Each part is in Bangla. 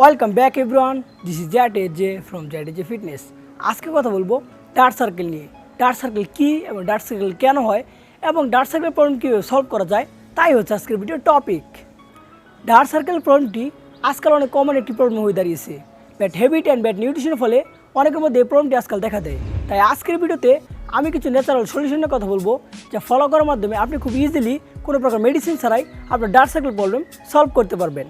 Welcome back everyone this is Zat A J from Zat A J fitness আজকে কথা বলব ডার্ক সার্কেল নিয়ে। ডার্ক সার্কেল কী এবং ডার্ক সার্কেল কেন হয় এবং ডার্ক সার্কেল প্রবলেম কীভাবে সলভ করা যায়? তাই হচ্ছে আজকের ভিডিও টপিক ডার্ক সার্কেল প্রবলেমটি আজকাল অনেক কমন একটি প্রবলেম হয়ে দাঁড়িয়েছে। ব্যাট হ্যাবিট অ্যান্ড ব্যাট নিউট্রিশনের ফলে অনেকের মধ্যে এই প্রবলেমটি আজকাল দেখা দেয়। তাই আজকের ভিডিওতে আমি কিছু ন্যাচারাল সলিউশনের কথা বলব, যা ফলো করার মাধ্যমে আপনি খুব ইজিলি কোনো প্রকার মেডিসিন ছাড়াই আপনার ডার্ক সার্কেল প্রবলেম সলভ করতে পারবেন।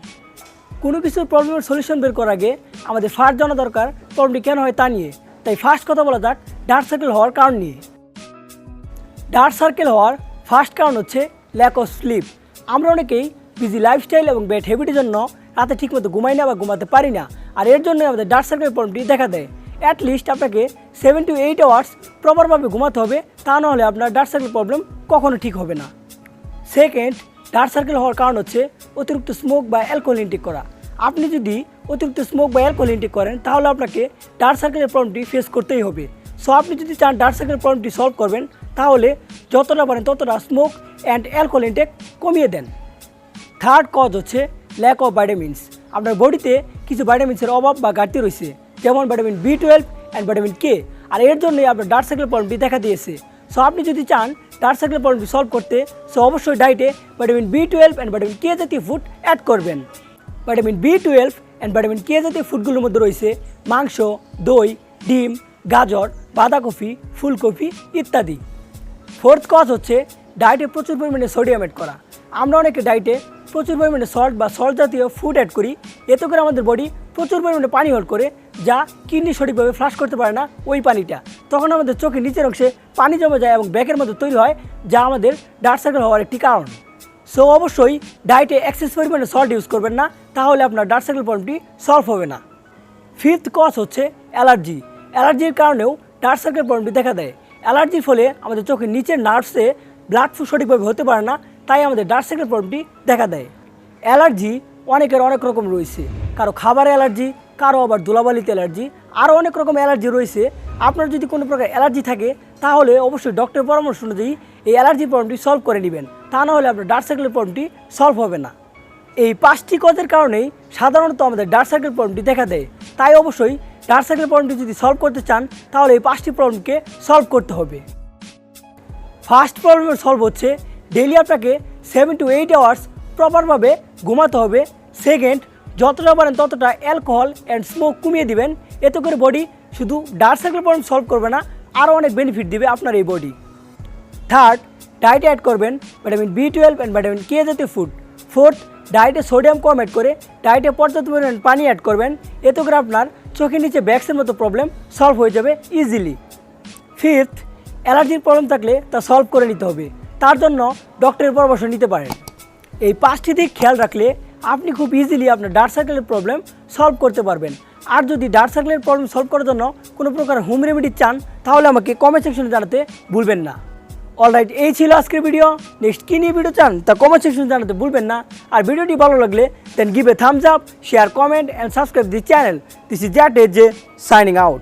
কোনো কিছুর প্রবলেমের সলিউশন বের করার আগে আমাদের ফার্স্ট জানা দরকার প্রবলেমটি কেন হয় তা নিয়ে। তাই ফার্স্ট কথা বলা যাক ডার্ক সার্কেল হওয়ার কারণ নিয়ে। ডার্ক সার্কেল হওয়ার ফার্স্ট কারণ হচ্ছে ল্যাক অফ স্লিপ আমরা অনেকেই বিজি লাইফস্টাইল এবং ব্যাড হ্যাবিটের জন্য রাতে ঠিকমতো ঘুমাই না বা ঘুমাতে পারি না, আর এর জন্য আমাদের ডার্ক সার্কেল প্রবলেমটি দেখা দেয়। অ্যাট লিস্ট আপনাকে সেভেন টু এইট আওয়ার্স প্রপারভাবে ঘুমাতে হবে, তা নাহলে আপনার ডার্ক সার্কেল প্রবলেম কখনো ঠিক হবে না। সেকেন্ড ডার্ক সার্কেল হওয়ার কারণ হচ্ছে অতিরিক্ত স্মোক বা অ্যালকোহল ইনটেক করা। আপনি যদি অতিরিক্ত স্মোক বা অ্যালকোহল ইনটেক করেন, তাহলে আপনাকে ডার্ক সার্কেলের প্রবলেমটি ফেস করতেই হবে। সো আপনি যদি চান ডার্ক সার্কেলের প্রবলেমটি সলভ করবেন, তাহলে যতটা পারেন ততটা স্মোক অ্যান্ড অ্যালকোহল ইনটেক কমিয়ে দেন। থার্ড কজ হচ্ছে ল্যাক অফ ভাইটামিনস আপনার বডিতে কিছু ভাইটামিনসের অভাব বা ঘাটতি রয়েছে, যেমন vitamin B twelve and vitamin K আর এর জন্যই আপনার ডার্ক সার্কেল প্রবলেমটি দেখা দিয়েছে। সো আপনি যদি চান ডার্ক সার্কেল প্রবলেমটি সলভ করতে সো অবশ্যই ডায়েটে vitamin B twelve and vitamin K জাতীয় ফুড অ্যাড করবেন। Vitamin B twelve and vitamin K জাতীয় ফুডগুলোর মধ্যে রয়েছে মাংস, দই, ডিম, গাজর, বাঁধাকপি, ফুলকপি ইত্যাদি। ফোর্থ কজ হচ্ছে ডায়েটে প্রচুর পরিমাণে সোডিয়াম অ্যাড করা। আমরা অনেকে ডায়েটে প্রচুর পরিমাণে সল্ট বা সল্ট জাতীয় ফুড অ্যাড করি। এতে করে আমাদের বডি প্রচুর পরিমাণে পানি হোল্ড করে, যা কিডনি সঠিকভাবে ফ্লাশ করতে পারে না ওই পানিটা। তখন আমাদের চোখের নিচের অংশে পানি জমে যায় এবং ব্যাকের মধ্যে তৈরি হয়, যা আমাদের ডার্ক সার্কেল হওয়ার একটি কারণ। সো অবশ্যই ডায়েটে এক্সেস পরিমাণে সল্ট ইউজ করবেন না, তাহলে আপনার ডার্ক সার্কেল প্রবলেমটি সলভ হবে না। ফিফথ কজ হচ্ছে অ্যালার্জি। অ্যালার্জির কারণেও ডার্ক সার্কেল প্রবলেমটি দেখা দেয়। অ্যালার্জির ফলে আমাদের চোখের নিচের নার্ভসে ব্লাড ফ্লু সঠিকভাবে হতে পারে না, তাই আমাদের ডার্ক সার্কেল প্রবলেমটি দেখা দেয়। অ্যালার্জি অনেকের অনেক রকম রয়েছে। কারও খাবারে অ্যালার্জি, কারও আবার ধুলাবালিতে অ্যালার্জি আরও অনেক রকম অ্যালার্জি রয়েছে। আপনার যদি কোনো প্রকার অ্যালার্জি থাকে, তাহলে অবশ্যই ডক্টরের পরামর্শ অনুযায়ী এই অ্যালার্জি প্রবলেমটি সলভ করে নেবেন। তা না হলে আপনার ডার্ক সার্কেলের প্রবলেমটি সলভ হবে না। এই পাঁচটি কজের কারণেই সাধারণত আমাদের ডার্ক সার্কেল প্রবলেমটি দেখা দেয়। তাই অবশ্যই ডার্ক সার্কেল প্রবলেমটি যদি সলভ করতে চান, তাহলে এই পাঁচটি প্রবলেমকে সলভ করতে হবে। ফার্স্ট প্রবলেমের সলভ হচ্ছে ডেইলি আপনাকে সেভেন টু এইট আওয়ার্স প্রপারভাবে ঘুমাতে হবে। সেকেন্ড যতটা পারেন ততটা অ্যালকোহল অ্যান্ড স্মোক কমিয়ে দিবেন। এতে করে বডি শুধু ডার্ক সার্কেল প্রবলেম সলভ করবে না আরও অনেক বেনিফিট দিবে আপনার এই বডি থার্ড ডায়েটে অ্যাড করবেন vitamin B twelve and vitamin K জাতীয় ফুড ফোর্থ ডায়েটে সোডিয়াম কম অ্যাড করে ডায়েটে পর্যাপ্ত পরিমাণ পানি অ্যাড করবেন। এতে করে আপনার চোখের নিচে ব্যাক্সের মতো প্রবলেম সলভ হয়ে যাবে ইজিলি ফিফথ অ্যালার্জির প্রবলেম থাকলে তা সলভ করে নিতে হবে। তার জন্য ডক্টরের পরামর্শ নিতে পারেন। এই পাঁচটি দিক খেয়াল রাখলে আপনি খুব ইজিলি আপনার ডার্ক সার্কেলের প্রবলেম সলভ করতে পারবেন। আর যদি ডার্ক সার্কেলের প্রবলেম সলভ করার জন্য কোনো প্রকার হোম রেমেডি চান, তাহলে আমাকে কমেন্ট সেকশনে জানাতে ভুলবেন না। অলরাইট এই ছিল আজকের ভিডিও নেক্সট কী নিয়ে ভিডিও চান, তা কমেন্ট সেকশনে জানাতে ভুলবেন না। আর ভিডিওটি ভালো লাগলে then give a thumbs up share comment and subscribe the channel this is জ্যাট age জে সাইনিং আউট